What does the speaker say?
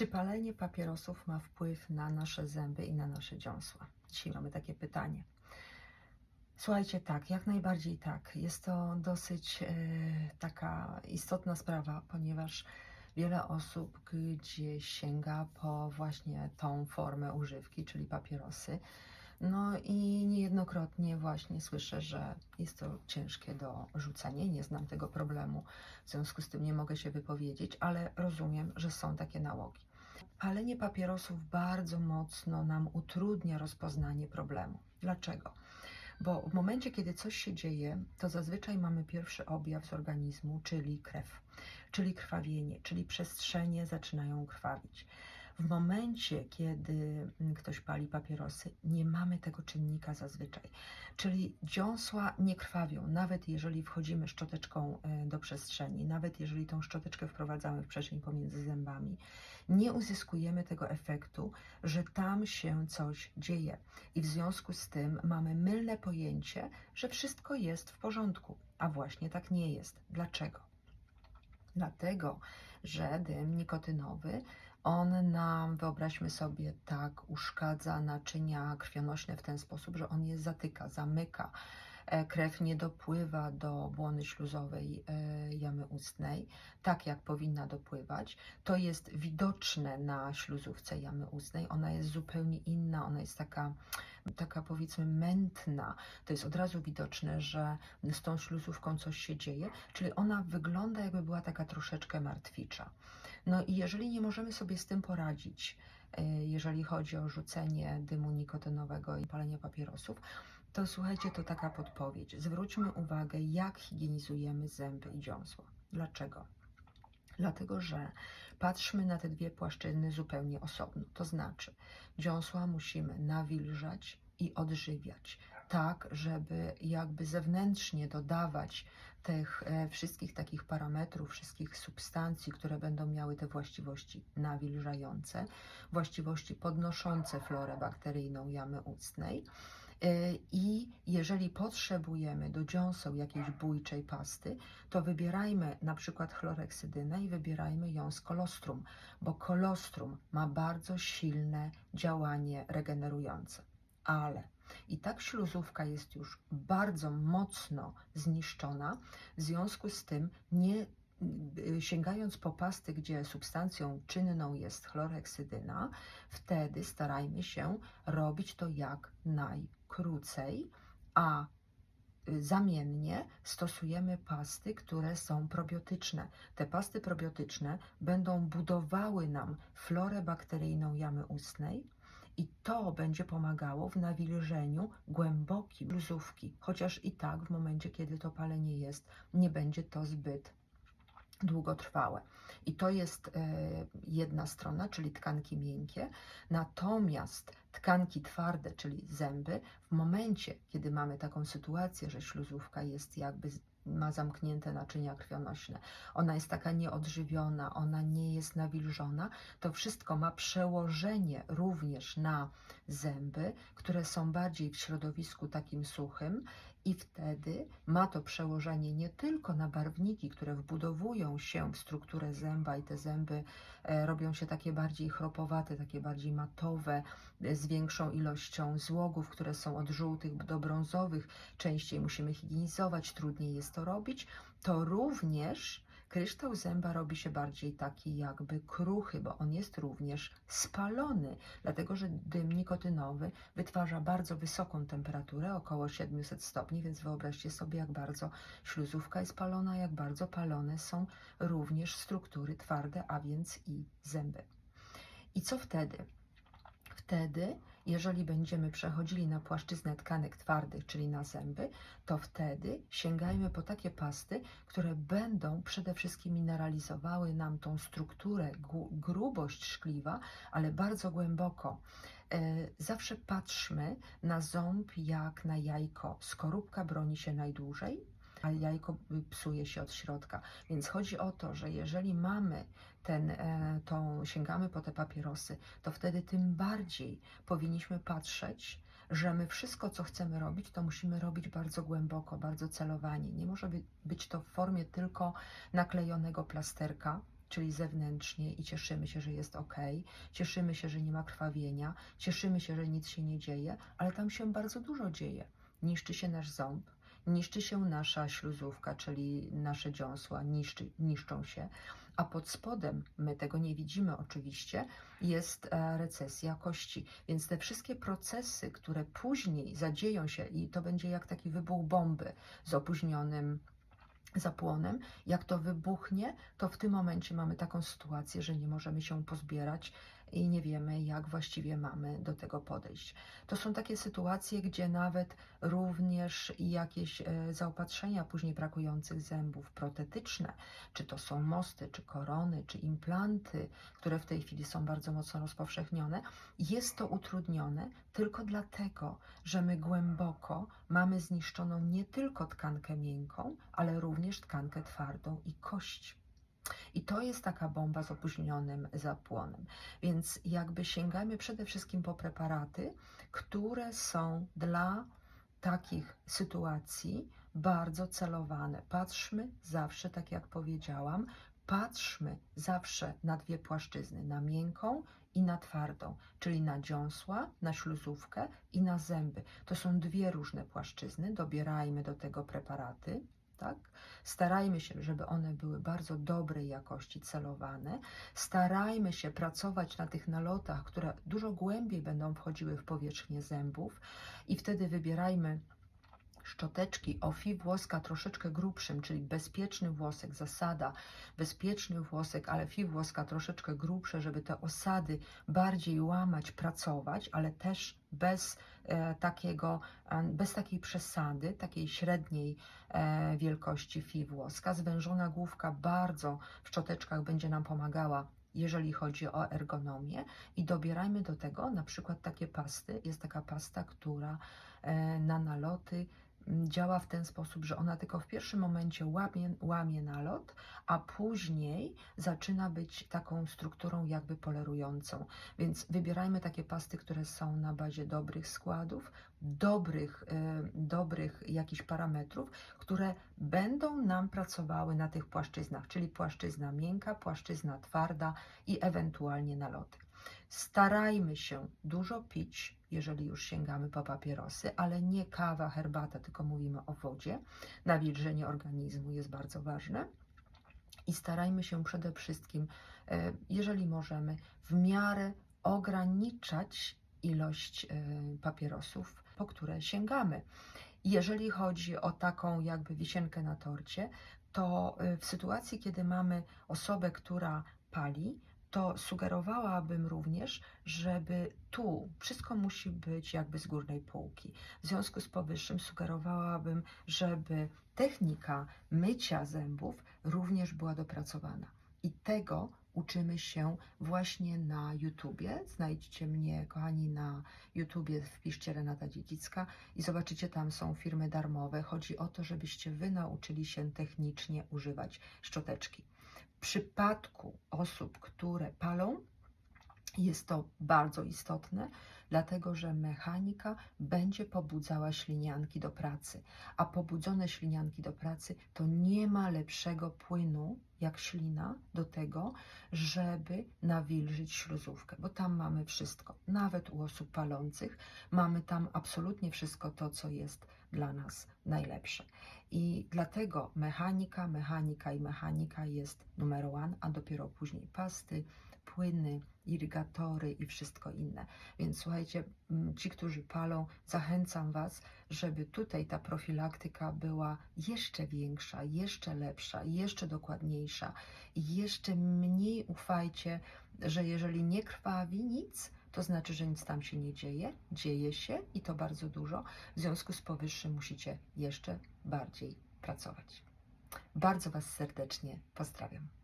Czy palenie papierosów ma wpływ na nasze zęby i na nasze dziąsła? Dzisiaj mamy takie pytanie. Słuchajcie, tak, jak najbardziej tak. Jest to dosyć e, taka istotna sprawa, ponieważ wiele osób gdzieś sięga po właśnie tą formę używki, czyli papierosy. No i niejednokrotnie właśnie słyszę, że jest to ciężkie do rzucenia. Nie znam tego problemu, w związku z tym nie mogę się wypowiedzieć, ale rozumiem, że są takie nałogi. Palenie papierosów bardzo mocno nam utrudnia rozpoznanie problemu. Dlaczego? Bo w momencie, kiedy coś się dzieje, to zazwyczaj mamy pierwszy objaw z organizmu, czyli krew, czyli krwawienie, czyli przestrzenie zaczynają krwawić. W momencie, kiedy mm, ktoś pali papierosy, nie mamy tego czynnika zazwyczaj. Czyli dziąsła nie krwawią, nawet jeżeli wchodzimy szczoteczką e, do przestrzeni, nawet jeżeli tą szczoteczkę wprowadzamy w przestrzeń pomiędzy zębami, nie uzyskujemy tego efektu, że tam się coś dzieje. I w związku z tym mamy mylne pojęcie, że wszystko jest w porządku, a właśnie tak nie jest. Dlaczego? Dlatego, że dym nikotynowy, on nam, wyobraźmy sobie, tak uszkadza naczynia krwionośne w ten sposób, że on je zatyka, zamyka. E, Krew nie dopływa do błony śluzowej e, jamy ustnej, tak jak powinna dopływać. To jest widoczne na śluzówce jamy ustnej. Ona jest zupełnie inna, ona jest taka, taka powiedzmy mętna. To jest od razu widoczne, że z tą śluzówką coś się dzieje, czyli ona wygląda jakby była taka troszeczkę martwicza. No i jeżeli nie możemy sobie z tym poradzić, e, jeżeli chodzi o rzucenie dymu nikotynowego i palenie papierosów, to słuchajcie, to taka podpowiedź. Zwróćmy uwagę, jak higienizujemy zęby i dziąsła. Dlaczego? Dlatego, że patrzmy na te dwie płaszczyzny zupełnie osobno. To znaczy, dziąsła musimy nawilżać i odżywiać, tak, żeby jakby zewnętrznie dodawać tych e, wszystkich takich parametrów, wszystkich substancji, które będą miały te właściwości nawilżające, właściwości podnoszące florę bakteryjną jamy ustnej. E, I jeżeli potrzebujemy do dziąseł jakiejś bójczej pasty, to wybierajmy na przykład chlorheksydynę i wybierajmy ją z kolostrum, bo kolostrum ma bardzo silne działanie regenerujące. Ale i tak śluzówka jest już bardzo mocno zniszczona, w związku z tym nie y, sięgając po pasty, gdzie substancją czynną jest chlorheksydyna, wtedy starajmy się robić to jak najkrócej, a y, zamiennie stosujemy pasty, które są probiotyczne. Te pasty probiotyczne będą budowały nam florę bakteryjną jamy ustnej, i to będzie pomagało w nawilżeniu głębokim bluzówki, chociaż i tak w momencie, kiedy to palenie jest, nie będzie to zbyt długotrwałe. I to jest e, jedna strona, czyli tkanki miękkie, natomiast tkanki twarde, czyli zęby, w momencie, kiedy mamy taką sytuację, że śluzówka jest jakby ma zamknięte naczynia krwionośne, ona jest taka nieodżywiona, ona nie jest nawilżona, to wszystko ma przełożenie również na zęby, które są bardziej w środowisku takim suchym i wtedy ma to przełożenie nie tylko na barwniki, które wbudowują się w strukturę zęba i te zęby e, robią się takie bardziej chropowate, takie bardziej matowe, e, z większą ilością złogów, które są od żółtych do brązowych. Częściej musimy higienizować, trudniej jest to robić. To również kryształ zęba robi się bardziej taki jakby kruchy, bo on jest również spalony, dlatego że dym nikotynowy wytwarza bardzo wysoką temperaturę, około 700 stopni, więc wyobraźcie sobie, jak bardzo śluzówka jest palona, jak bardzo palone są również struktury twarde, a więc i zęby. I co wtedy? Wtedy jeżeli będziemy przechodzili na płaszczyznę tkanek twardych, czyli na zęby, to wtedy sięgajmy po takie pasty, które będą przede wszystkim mineralizowały nam tą strukturę, grubość szkliwa, ale bardzo głęboko. E, zawsze patrzmy na ząb jak na jajko. Skorupka broni się najdłużej, a jajko psuje się od środka. Więc chodzi o to, że jeżeli mamy ten, e, tą, sięgamy po te papierosy, to wtedy tym bardziej powinniśmy patrzeć, że my wszystko, co chcemy robić, to musimy robić bardzo głęboko, bardzo celowanie. Nie może być to w formie tylko naklejonego plasterka, czyli zewnętrznie i cieszymy się, że jest ok, cieszymy się, że nie ma krwawienia, cieszymy się, że nic się nie dzieje, ale tam się bardzo dużo dzieje. Niszczy się nasz ząb, niszczy się nasza śluzówka, czyli nasze dziąsła, niszczy, niszczą się, a pod spodem, my tego nie widzimy oczywiście, jest e, recesja kości. Więc te wszystkie procesy, które później zadzieją się i to będzie jak taki wybuch bomby z opóźnionym zapłonem, jak to wybuchnie, to w tym momencie mamy taką sytuację, że nie możemy się pozbierać i nie wiemy, jak właściwie mamy do tego podejść. To są takie sytuacje, gdzie nawet również jakieś e, zaopatrzenia później brakujących zębów protetyczne, czy to są mosty, czy korony, czy implanty, które w tej chwili są bardzo mocno rozpowszechnione, jest to utrudnione tylko dlatego, że my głęboko mamy zniszczoną nie tylko tkankę miękką, ale również tkankę twardą i kość. I to jest taka bomba z opóźnionym zapłonem. Więc jakby sięgajmy przede wszystkim po preparaty, które są dla takich sytuacji bardzo celowane. Patrzmy zawsze, tak jak powiedziałam, patrzmy zawsze na dwie płaszczyzny, na miękką i na twardą, czyli na dziąsła, na śluzówkę i na zęby. To są dwie różne płaszczyzny, dobierajmy do tego preparaty tak? Starajmy się, żeby one były bardzo dobrej jakości, celowane. Starajmy się pracować na tych nalotach, które dużo głębiej będą wchodziły w powierzchnię zębów i wtedy wybierajmy szczoteczki o fi włoska troszeczkę grubszym, czyli bezpieczny włosek, zasada, bezpieczny włosek, ale fi włoska troszeczkę grubsze, żeby te osady bardziej łamać, pracować, ale też bez e, takiego, e, bez takiej przesady, takiej średniej e, wielkości fi włoska. Zwężona główka bardzo w szczoteczkach będzie nam pomagała jeżeli chodzi o ergonomię i dobierajmy do tego na przykład takie pasty. Jest taka pasta, która e, na naloty działa w ten sposób, że ona tylko w pierwszym momencie łamie, łamie nalot, a później zaczyna być taką strukturą jakby polerującą. Więc wybierajmy takie pasty, które są na bazie dobrych składów, dobrych, y, dobrych jakichś parametrów, które będą nam pracowały na tych płaszczyznach, czyli płaszczyzna miękka, płaszczyzna twarda i ewentualnie naloty. Starajmy się dużo pić, jeżeli już sięgamy po papierosy, ale nie kawa, herbata, tylko mówimy o wodzie. Nawilżenie organizmu jest bardzo ważne. I starajmy się przede wszystkim, e, jeżeli możemy, w miarę ograniczać ilość e, papierosów, po które sięgamy. Jeżeli chodzi o taką jakby wisienkę na torcie, to e, w sytuacji, kiedy mamy osobę, która pali, to sugerowałabym również, żeby tu wszystko musi być jakby z górnej półki. W związku z powyższym sugerowałabym, żeby technika mycia zębów również była dopracowana. I tego uczymy się właśnie na YouTubie. Znajdźcie mnie, kochani, na YouTubie, wpiszcie Renata Dziedzicka i zobaczycie, tam są firmy darmowe. Chodzi o to, żebyście wy nauczyli się technicznie używać szczoteczki. Przypadku osób, które palą, jest to bardzo istotne, dlatego że mechanika będzie pobudzała ślinianki do pracy, a pobudzone ślinianki do pracy to nie ma lepszego płynu jak ślina do tego, żeby nawilżyć śluzówkę, bo tam mamy wszystko. Nawet u osób palących mamy tam absolutnie wszystko to, co jest dla nas najlepsze. I dlatego mechanika, mechanika i mechanika jest numer one, a dopiero później pasty, płyny, irygatory i wszystko inne. Więc słuchajcie, ci, którzy palą, zachęcam Was, żeby tutaj ta profilaktyka była jeszcze większa, jeszcze lepsza, jeszcze dokładniejsza i jeszcze mniej ufajcie, że jeżeli nie krwawi nic, to znaczy, że nic tam się nie dzieje. Dzieje się i to bardzo dużo. W związku z powyższym musicie jeszcze bardziej pracować. Bardzo Was serdecznie pozdrawiam.